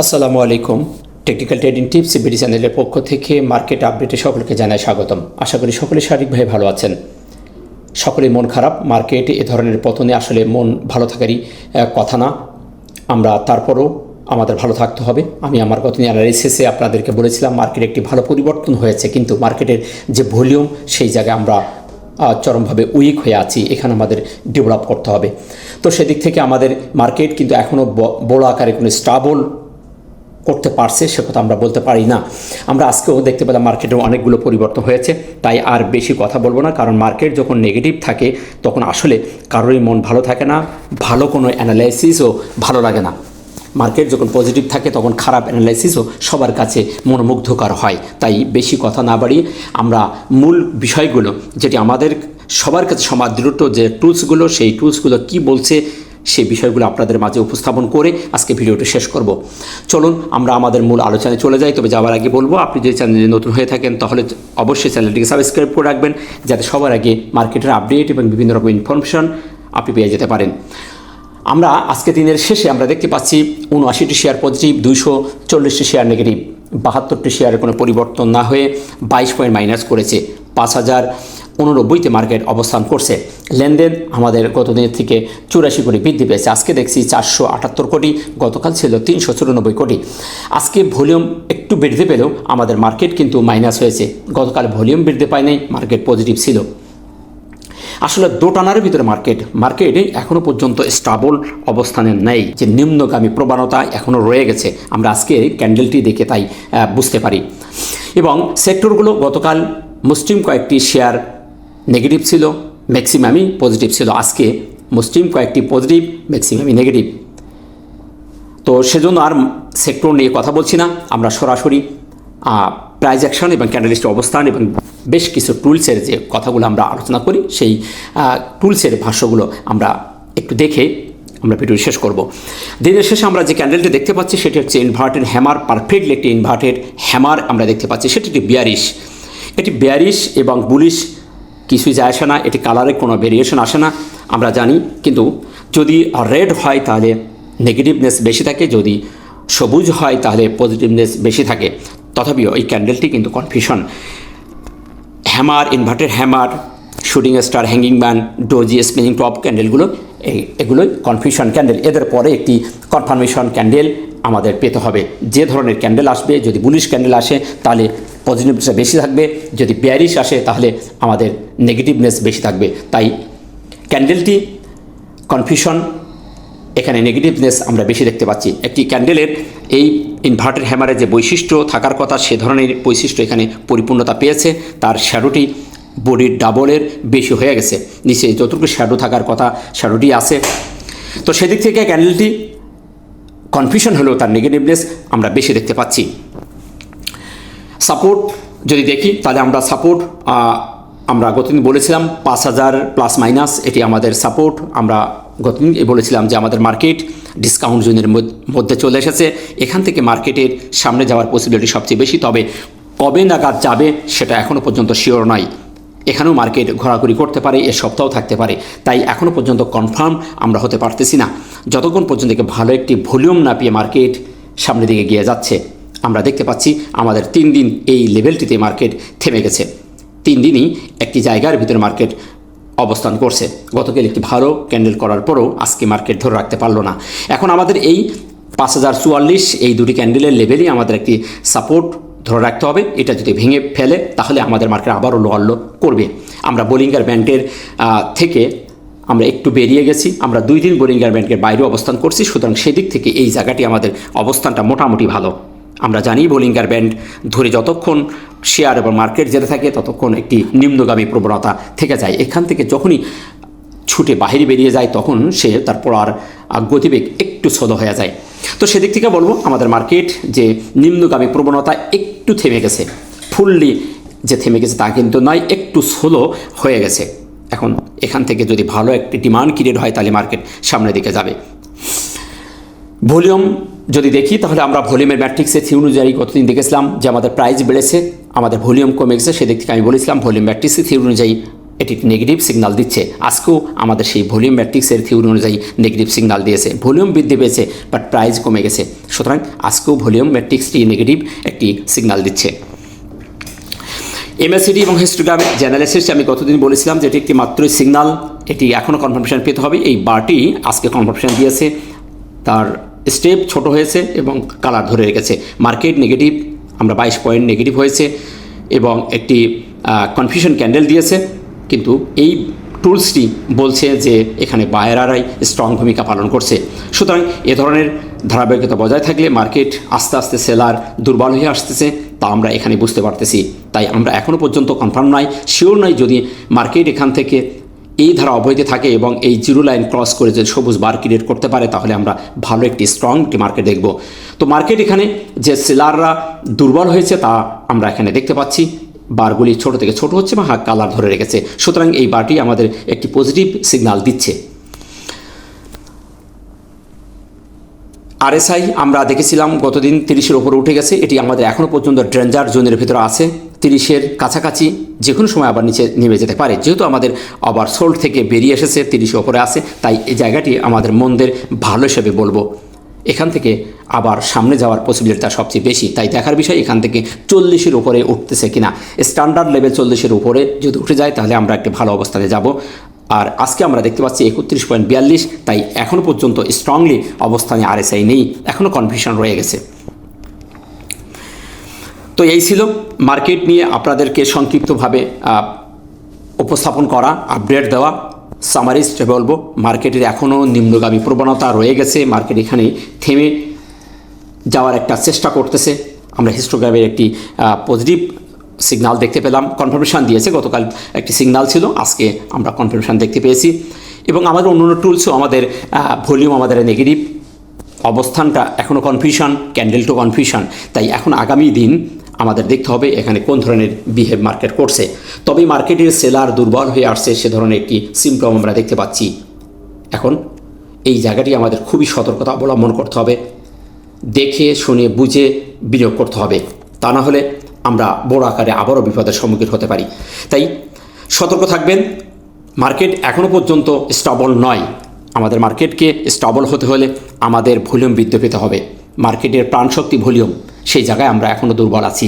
আসসালামু আলাইকুম। Technical trading tips BD চ্যানেলের পক্ষ থেকে মার্কেট আপডেটে সকলকে জানাই স্বাগতম। আশা করি সকলে শারীরিকভাবে ভালো আছেন। সকলের মন খারাপ মার্কেট এ ধরনের পতনে আসলে মন ভালো থাকারই কথা না। আমরা তারপরও আমাদের ভালো থাকতে হবে। আমি আমার গত অ্যানালাইসিসে আপনাদেরকে বলেছিলাম মার্কেটে একটি ভালো পরিবর্তন হয়েছে, কিন্তু মার্কেটের যে ভলিউম সেই জায়গায় আমরা চরমভাবে উইক হয়ে আছি। এখানে আমাদের ডেভেলপ করতে হবে। তো সেদিক থেকে আমাদের মার্কেট কিন্তু এখনও বড় আকারে কোনো স্টাবল করতে পারছে, সে কথা আমরা বলতে পারি না। আমরা আজকেও দেখতে পেলাম মার্কেটে অনেকগুলো পরিবর্তন হয়েছে, তাই আর বেশি কথা বলব না, কারণ মার্কেট যখন নেগেটিভ থাকে, তখন আসলে কারোরই মন ভালো থাকে না, ভালো কোনো অ্যানালাইসিসও ভালো লাগে না। মার্কেট যখন পজিটিভ থাকে, তখন খারাপ অ্যানালাইসিসও সবার কাছে মনোমুগ্ধকর হয়। তাই বেশি কথা না বাড়িয়ে আমরা মূল বিষয়গুলো, যেটি আমাদের সবার কাছে সমাদৃত যে টুলসগুলো সেই টুলসগুলো কি বলছে সেই বিষয়গুলো আপনাদের মাঝে উপস্থাপন করে আজকে ভিডিওটি শেষ করব। চলুন, আমরা আমাদের মূল আলোচনায় চলে যাই। তবে যাওয়ার আগে বলব, আপনি যদি চ্যানেলে নতুন হয়ে থাকেন, তাহলে অবশ্যই চ্যানেলটিকে সাবস্ক্রাইব করে রাখবেন, যাতে সবার আগে মার্কেটের আপডেট এবং বিভিন্ন রকম ইনফরমেশন আপনি পেয়ে যেতে পারেন। আমরা আজকে দিনের শেষে আমরা দেখতে পাচ্ছি, উনআশিটি শেয়ার পজিটিভ দুইশো চল্লিশটি শেয়ার নেগেটিভ বাহাত্তরটি শেয়ারের কোনো পরিবর্তন না হয়ে বাইশ পয়েন্ট মাইনাস করেছে। পাঁচ হাজার উননব্বইতে মার্কেট অবস্থান করছে। লেনদেন আমাদের গতদিনের থেকে চুরাশি কোটি বৃদ্ধি পেয়েছে। আজকে দেখছি চারশো আটাত্তর কোটি, গতকাল ছিল তিনশো চুরানব্বই কোটি। আজকে ভলিউম একটু বৃদ্ধি পেলেও আমাদের মার্কেট কিন্তু মাইনাস হয়েছে। গতকাল ভলিউম বৃদ্ধি পায় নাই মার্কেট পজিটিভ ছিল। আসলে দোটানার ভিতরে মার্কেট মার্কেটে এখনও পর্যন্ত স্টাবল অবস্থানে নেই। যে নিম্নগামী প্রবণতা এখনও রয়ে গেছে। আমরা আজকে ক্যান্ডেলটি দেখে তাই বুঝতে পারি। এবং সেক্টরগুলো গতকাল মুসলিম কয়েকটি শেয়ার নেগেটিভ ছিল ম্যাক্সিমামই পজিটিভ ছিল। আজকে মুসলিম কয়েকটি পজিটিভ ম্যাক্সিমামই নেগেটিভ তো সেজন্য আর সেক্টর নিয়ে কথা বলছি না। আমরা সরাসরি প্রাইজ অ্যাকশন এবং ক্যান্ডেলিস্টের অবস্থান এবং বেশ কিছু টুলসের যে কথাগুলো আমরা আলোচনা করি, সেই টুলসের ভাষ্যগুলো আমরা একটু দেখে আমরা ভিডিও শেষ করব। দিনের শেষে আমরা যে ক্যান্ডেলটি দেখতে পাচ্ছি, সেটি হচ্ছে ইনভার্টেড হ্যামার পারফেক্টলি একটি ইনভার্টেড হ্যামার আমরা দেখতে পাচ্ছি। সেটি একটি বিয়ারিশ এটি বিয়ারিশ এবং বুলিশ কিছুই যায় আসে না, এটি কালারে কোনো ভেরিয়েশন আসে না, আমরা জানি। কিন্তু যদি রেড হয় তাহলে নেগেটিভনেস বেশি থাকে, যদি সবুজ হয় তাহলে পজিটিভনেস বেশি থাকে। তথাপিও এই ক্যান্ডেলটি কিন্তু confusion hammer inverted hammer shooting star hanging man doji spinning top ক্যান্ডেলগুলো এই- এগুলোই কনফিউশন ক্যান্ডেল এদের পরে একটি কনফার্মেশন ক্যান্ডেল আমাদের পেতে হবে। যে ধরনের ক্যান্ডেল আসবে, যদি বুলিশ ক্যান্ডেল আসে, তাহলে পজিটিভনেস বেশি থাকবে। যদি বিয়ারিশ আসে, তাহলে আমাদের নেগেটিভনেস বেশি থাকবে। তাই ক্যান্ডেলটি কনফিউশন এখানে নেগেটিভনেস আমরা বেশি দেখতে পাচ্ছি। একটি ক্যান্ডেলের এই ইনভার্টার হ্যামারের যে বৈশিষ্ট্য, থাকার কথা সে ধরনের বৈশিষ্ট্য এখানে পরিপূর্ণতা পেয়েছে। তার শ্যাডোটি বডির ডাবলের বেশি হয়ে গেছে। নিচে যতটুকু শ্যাডো থাকার কথা শ্যাডোটি আছে। তো সেদিক থেকে ক্যান্ডেলটি কনফিউশন হলেও তার নেগেটিভনেস আমরা বেশি দেখতে পাচ্ছি। সাপোর্ট যদি দেখি, তাহলে আমরা সাপোর্ট আমরা গতদিন বলেছিলাম পাঁচ হাজার প্লাস মাইনাস এটি আমাদের সাপোর্ট আমরা গতদিন বলেছিলাম যে আমাদের মার্কেট ডিসকাউন্ট জোনের মধ্য- চলে এসেছে। এখান থেকে মার্কেটের সামনে যাওয়ার পসিবিলিটি সবচেয়ে বেশি, তবে কবে নাগাদ যাবে সেটা এখনও পর্যন্ত শিওর নয়। এখানেও মার্কেট ঘোরাঘুরি করতে পারে এ সপ্তাহ থাকতে পারে। তাই এখনও পর্যন্ত কনফার্ম আমরা হতে পারতেছি না। যতক্ষণ পর্যন্ত ভালো একটি ভলিউম না পেয়ে মার্কেট সামনের দিকে গিয়ে যাচ্ছে। আমরা দেখতে পাচ্ছি আমাদের তিন দিন এই লেভেলটিতে মার্কেট থেমে গেছে। তিন দিনই একটি জায়গার ভিতরে মার্কেট অবস্থান করছে। গতকাল একটি ভালো ক্যান্ডেল করার পরেও আজকে মার্কেট ধরে রাখতে পারল না। এখন আমাদের এই পাঁচ হাজার চুয়াল্লিশ, এই দুটি ক্যান্ডেলের লেভেলই আমাদের একটি সাপোর্ট ধরে রাখতে হবে। এটা যদি ভেঙে ফেলে, তাহলে আমাদের মার্কেট আবারও লোয়াল্ল করবে। আমরা বোলিঙ্গার ব্যান্ডের থেকে আমরা একটু বেরিয়ে গেছি। আমরা দুই দিন বোলিঙ্গার ব্যান্ডের বাইরে অবস্থান করছি। সুতরাং সেদিক থেকে এই জায়গাটি আমাদের অবস্থানটা মোটামুটি ভালো। আমরা জানি বোলিঙ্গার ব্যান্ড ধরে যতক্ষণ শেয়ার এবং মার্কেট যেতে থাকে, ততক্ষণ একটি নিম্নগামী প্রবণতা থেকে যায়। এখান থেকে যখনই ছুটে বাহিরে বেরিয়ে যায়, তখন সে তার পড়ার গতিবেগ একটু স্লো হয়ে যায়। তো সেদিক থেকে বলব, আমাদের মার্কেট যে নিম্নগামী প্রবণতা একটু থেমে গেছে। ফুললি যে থেমে গেছে তা কিন্তু নয়, একটু স্লো হয়ে গেছে। এখন এখান থেকে যদি ভালো একটি ডিমান্ড ক্রিয়েট হয়, তাহলে মার্কেট সামনের দিকে যাবে। ভলিউম যদি দেখি, তাহলে আমরা ভলিউমের ম্যাট্রিক্সে থি অনুযায়ী গতদিন দেখেছিলাম যে আমাদের প্রাইস বেড়েছে, আমাদের ভলিউম কমে গেছে সেদিক থেকে আমি বলেছিলাম ভলিউম ম্যাট্রিক্সে থি অনুযায়ী এটি নেগেটিভ সিগনাল দিচ্ছে। আজকেও আমাদের সেই ভলিউম ম্যাট্রিক্সের থিওরি অনুযায়ী নেগেটিভ সিগনাল দিয়েছে। ভলিউম বৃদ্ধি পেয়েছে বাট প্রাইস কমে গেছে। সুতরাং আজকেও ভলিউম ম্যাট্রিক্সটি নেগেটিভ একটি সিগনাল দিচ্ছে। এমএসিডি এবং হিস্টোগ্রামের জ্যানালিসিস আমি গতদিন বলেছিলাম যে এটি একটি মাত্রই সিগনাল এটি এখনও কনফার্মেশন পেতে হবে। এই বারটি আজকে কনফার্মেশন দিয়েছে। তার স্টেপ ছোট হয়েছে এবং কালার ধরে রেখেছে। মার্কেট নেগেটিভ আমরা বাইশ পয়েন্ট নেগেটিভ হয়েছে এবং একটি কনফিউশন ক্যান্ডেল দিয়েছে। কিন্তু এই টুলসটি বলছে যে এখানে বায়ারারাই স্ট্রং ভূমিকা পালন করছে। সুতরাং এ ধরনের ধারাবাহিকতা বজায় থাকলে মার্কেট আস্তে আস্তে সেলার দুর্বল হয়ে আসতেছে, তা আমরা এখানে বুঝতে পারতেছি। তাই আমরা এখনও পর্যন্ত কনফার্ম নয় শিওর নয় যদি মার্কেট এখান থেকে এই ধারা অবৈধ থাকে এবং এই জিরো লাইন ক্রস করে যদি সবুজ বার ক্রিয়েট করতে পারে, তাহলে আমরা ভালো একটি স্ট্রং একটি মার্কেট দেখব। তো মার্কেট এখানে যে সেলাররা দুর্বল হয়েছে, তা আমরা এখানে দেখতে পাচ্ছি। বারগুলি ছোট থেকে ছোট হচ্ছে বা হাত কালার ধরে রেখেছে। সুতরাং এই বারটি আমাদের একটি পজিটিভ সিগন্যাল দিচ্ছে। আরএসআই আমরা দেখেছিলাম গতদিন তিরিশের ওপরে উঠে গেছে। এটি আমাদের এখনও পর্যন্ত ড্রেঞ্জার জোনের ভিতরে আছে। তিরিশের কাছাকাছি যে কোনো সময় আবার নিচে নেমে যেতে পারে। যেহেতু আমাদের আবার সোল্ড থেকে বেরিয়ে এসেছে তিরিশের ওপরে আছে, তাই এই জায়গাটি আমাদের মন্দের ভালো হিসেবে বলব। এখান থেকে আবার সামনে যাওয়ার পসিবিলিটিটা সবচেয়ে বেশি। তাই দেখার বিষয়, এখান থেকে চল্লিশের উপরে উঠতেছে কিনা। স্ট্যান্ডার্ড লেভেল চল্লিশের উপরে যদি উঠে যায়, তাহলে আমরা একটি ভালো অবস্থানে যাব। আর আজকে আমরা দেখতে পাচ্ছি একত্রিশ পয়েন্ট বিয়াল্লিশ, তাই এখনও পর্যন্ত স্ট্রংলি অবস্থানে আরএসআই নেই। এখনও কনফিউশন রয়ে গেছে। তো এই ছিল মার্কেট নিয়ে আপনাদেরকে সংক্ষিপ্তভাবে উপস্থাপন করা আপডেট দেওয়া সামারিস্ট বলব মার্কেটের এখনও নিম্নগামী প্রবণতা রয়ে গেছে মার্কেট এখানে থেমে যাওয়ার একটা চেষ্টা করতেছে। আমরা হিস্টোগ্রামের একটি পজিটিভ সিগনাল দেখতে পেলাম কনফার্মেশান দিয়েছে, গতকাল একটি সিগনাল ছিল, আজকে আমরা কনফার্মেশন দেখতে পেয়েছি। এবং আমাদের অন্য অন্য টুলসও আমাদের ভলিউম আমাদের নেগেটিভ অবস্থানটা এখনও কনফিউশন ক্যান্ডেল টু কনফিউশন তাই এখন আগামী দিন আমাদের দেখতে হবে এখানে কোন ধরনের বিহেভ মার্কেট করছে। তবে মার্কেটের সেলার দুর্বল হয়ে আসছে, সে ধরনের একটি সিমটম আমরা দেখতে পাচ্ছি। এখন এই জায়গাটি আমাদের খুবই সতর্কতা অবলম্বন করতে হবে। দেখে, শুনে, বুঝে বিনিয়োগ করতে হবে। তা না হলে আমরা বড় আকারে আবারও বিপদের সম্মুখীন হতে পারি। তাই সতর্ক থাকবেন। মার্কেট এখনও পর্যন্ত স্টাবল নয়। আমাদের মার্কেটকে স্টাবল হতে হলে আমাদের ভলিউম বৃদ্ধি পেতে হবে। মার্কেটের প্রাণশক্তি ভলিউম। সেই জায়গায় আমরা এখনও দুর্বল আছি।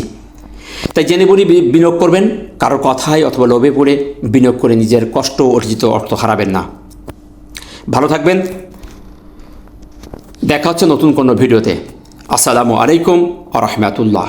তাই জেনে বলি বিনিয়োগ করবেন কারও কথায় অথবা লোভে পড়ে বিনিয়োগ করে নিজের কষ্ট অর্জিত অর্থ হারাবেন না। ভালো থাকবেন। দেখা হচ্ছে নতুন কোনো ভিডিওতে। আসসালামু আলাইকুম আ রহমতুল্লাহ।